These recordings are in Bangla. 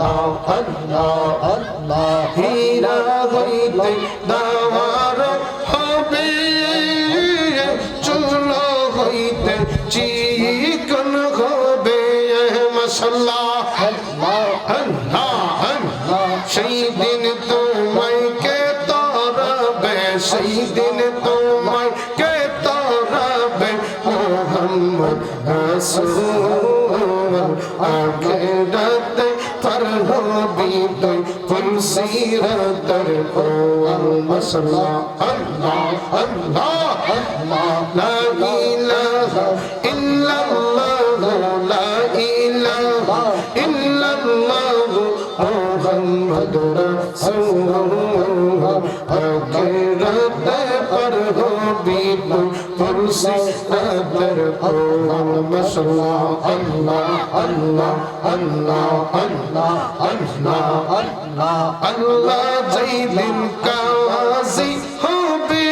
আল্লাহ আল্লাহ আল্লাহ হীরা হইতে দাওয়ার হবে চুল হইতে চিকন হবে মশাল্লাহ আল্লাহ আল্লাহ সেই দিন তোমায় اللهم صل الله الله الله لا إله إلا الله لا إله إلا الله محمد سجدہ در الله الله الله الله الله الله الله الله اللہ جیلن کا واضی ہو بے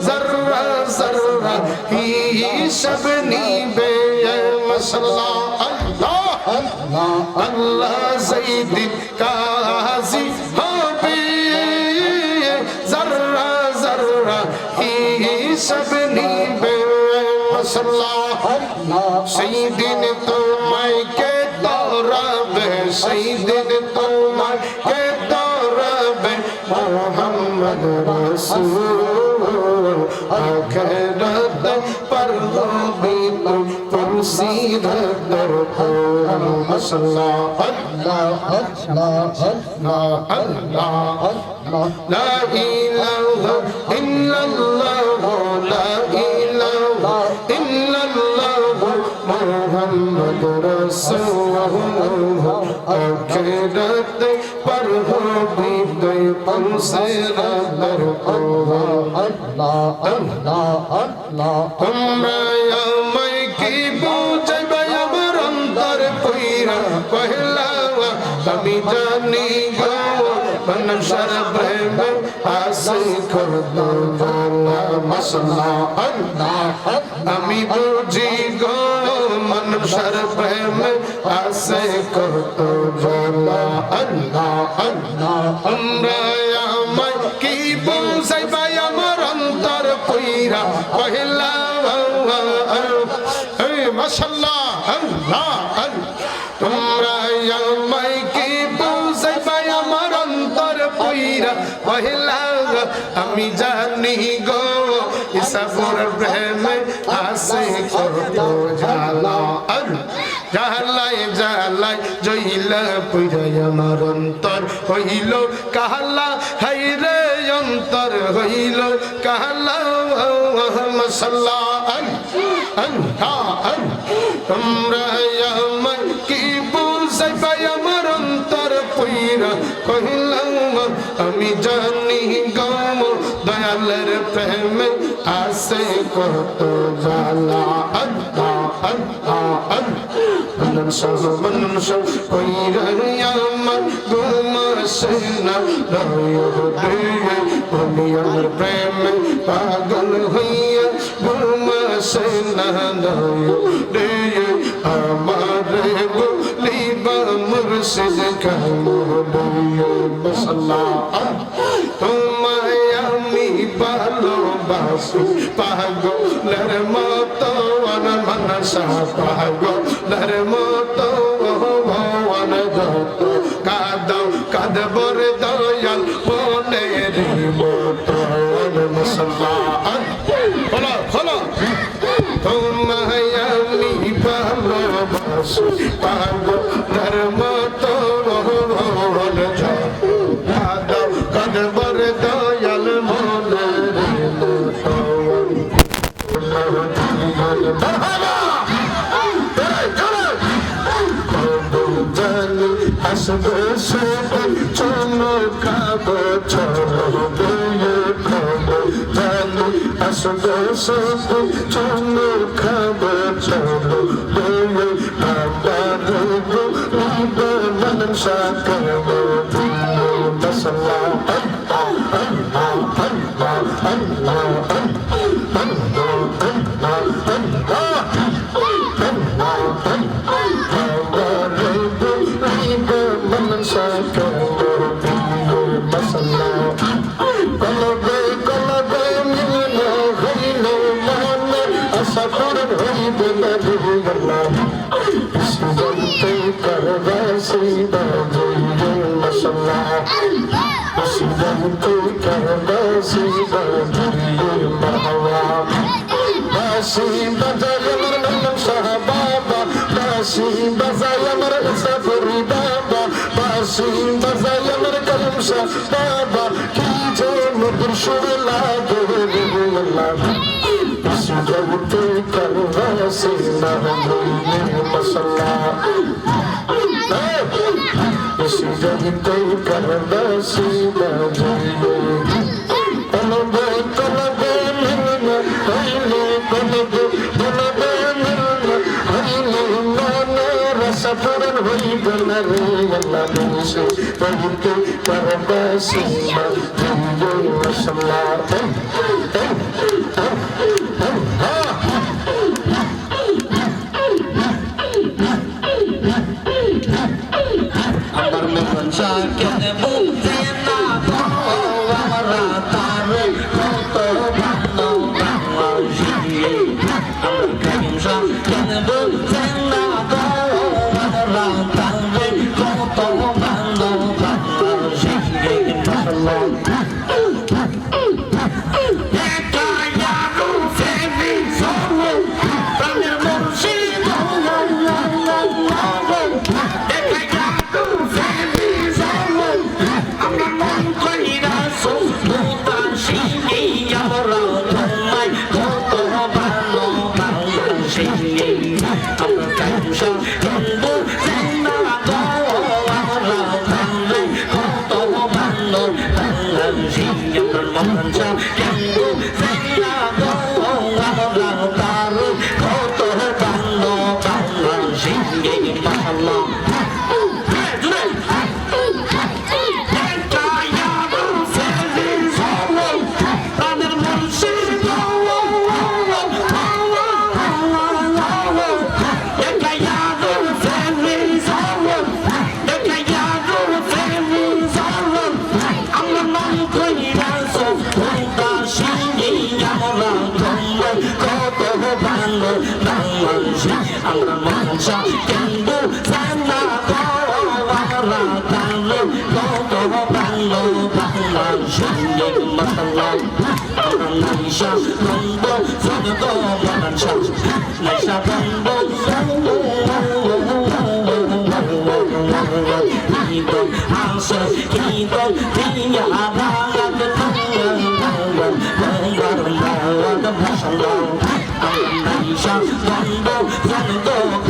ذرہ ذرہ ہی شبنی الله الله الله الله اللہ زیدن کا غازی صلاح سیدن تمہیں کے تو رب سیدن تمہیں کے تو رب محمد رسول آخرت پر غبی تم تم سیدھت در پورم صلاح اللہ اللہ اللہ اللہ لا الہ الا اللہ মুহাম্মদ রাসূলুল্লাহ, আখিরাতে পার হবি তুই পুরসিরাতের কোল আল্লাহ আল্লাহ আল্লাহ। তোমরা আমায় কি বুঝবে আমার অন্তর কইরা পহলা আমি জানি গো মনুষ্যর প্রেম আসে করত মশলা আল্লাহ। আমি বুঝি গো منشر پہ میں ایسے کر تو بولا اللہ اللہ امرایا میں کی بوں سے بایا مرم تر کوئیرا پہلا ماشاءاللہ اللہ اللہ তোমরা মাইকে পৌঁছে পাই আমার অন্তর পইরা পহিলা আমি জানি গো ইসাপুর প্রেমে আসে করত জ্বালা আর জাহালায় জাহালায় জইলা পুজায় আমার অন্তর হইল, কাহালা হাইরে অন্তর হইল, কাহালা তোমরা কি তাদের প্রেমে আসে কত জালা আল্লাহ আল্লাহ আল্লাহ সব মানুষ কই আমার গুমাসে না পাগল হইয়া মুর্শিদ কাহ পাগলের মতো মনসা পাগলের মতো ভগবান যত কাদাও কাদবর দয়াল মনের মতো মশলা খোলো খোলো তোমায় আমি ভালোবাসি পাগলের আসবে সবাই চলো খাব চলো বইয়ে খাব জানি আসবে সবাই চলো খাব চলো বইয়ে খাবার মন সাকাবো মশলা Bashim Bazayamar Safari Baba Bashim Bazayamar Kalam Shah Baba Ki Jo Mudur Shurla Dere Gula Sujavte Karva Sina Dere Masala Sujavte Karva Sina கையிட்டு பரம்ப சிம்மம் மசாலா அமர்ந்து கொஞ்சம் கெதமும் Bang, bang, bang, Don't go, don't go, don't go.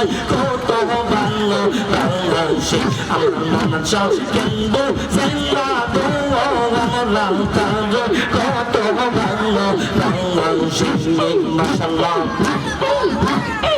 যায় কত ভাঙল ভাঙল সে আমার সব কেন্দ্র সেন্দা দৌড়ালা তার কত ভাঙল ভাঙল মাসাল্লাহ